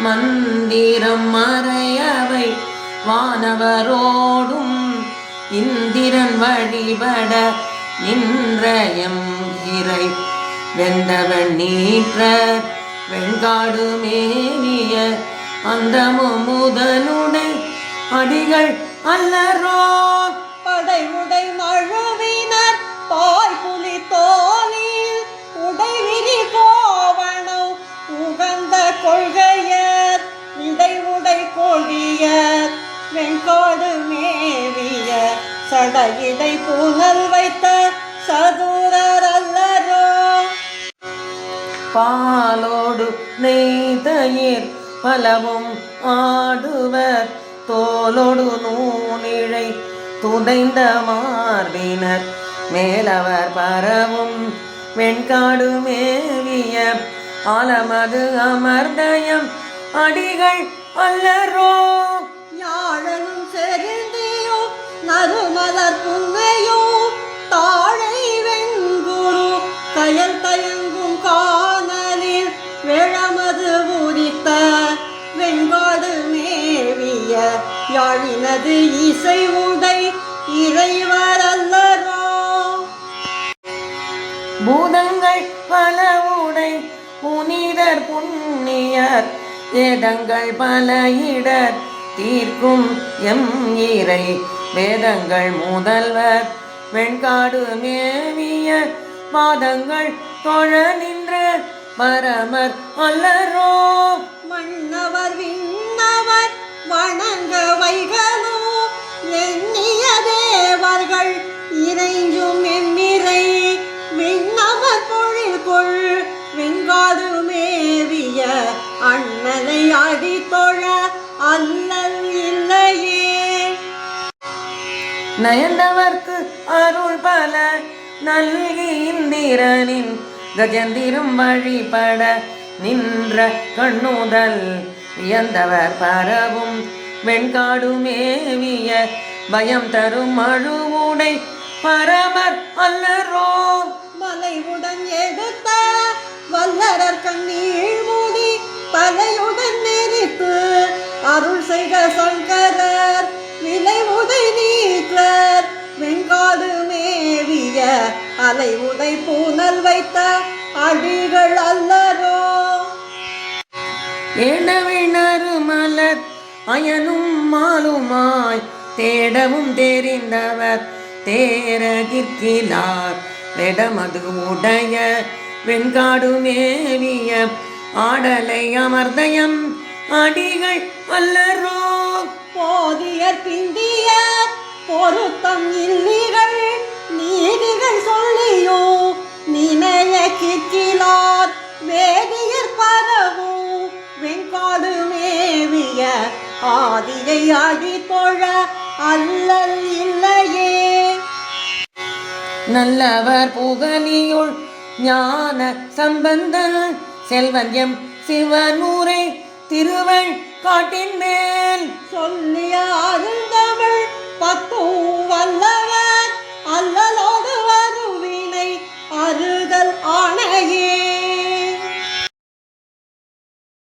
மந்திரம் மறையவை வானவரோடும் இந்திரன் வழிபட நின்ற எம் இறை. வெந்தவன் நீற்ற வெண்காடு மேவிய அந்தமும் முதலுடை அடிகள் அல்லரோ மேவிய சடகிடை புனல் வைத்த சதுரர் அல்லரோ. பாலோடு நெய்தயிர் பலவும் ஆடுவர். தோலோடு நூலிழை துதைந்த மார்பினர். மேலவர் பரவும் வெண்காடு மேவிய ஆலமது அமர்தயம். அடிகள் அல்லரோ. யாழினது இசை உடை இறைவர் அல்லரோ? பூதங்கள் பல உடை புனிதர் புண்ணியர் வேதங்கள் பல இடர் தீர்க்கும் எம் இறை. வேதங்கள் முதல்வர் வெண்காடு மேவிய பாதங்கள் தொழ நின்ற பரமர் அல்லரோ? வெங்காடு மேவிய அண்ணலை அடி தொழ அல்லல் இல்லையே. நயந்தவர்க்கு அருள் பல நல்கி இந்திரனின் கஜந்திரும் வழிபட நின்ற கண்ணுதல் வியந்தவர் பரவும் வெண்காடு மேவிய பயம் தரும் அழுவுடை பரமர் அல்லரோ மலைவுடன் எடுத்த செய்க சங்கரர் விலை உதை நீக்கர் வெங்காடு மேவிய அலை உதை பூனல் வைத்த அடிகள் அல்லரோ. ஏனவிணரு மலர் அயனும் மாலுமாய் தேடவும் தெரிந்தவர் தேரகிற்கிலார் வெடமது உடைய வெண்காடு மேவிய ஆடலை அமர்தயம் அடிகள் அல்லரோ போதியர் பிந்தியர் பொருத்தம் இல்லிகள் நீதிகள் சொல்லியோ நினைய கிற்கிலார் வேதியர் பரவும் வெண்காடு மேவிய ஆதியை அடி தொழ அல்லல் இல்லையே. நல்லவர் புகழியுள் ஞான சம்பந்தன் செல்வன் எம் சிவனூரை திருவள் காட்டின் மேல். சொல்லிய அருந்தவள் பத்தும்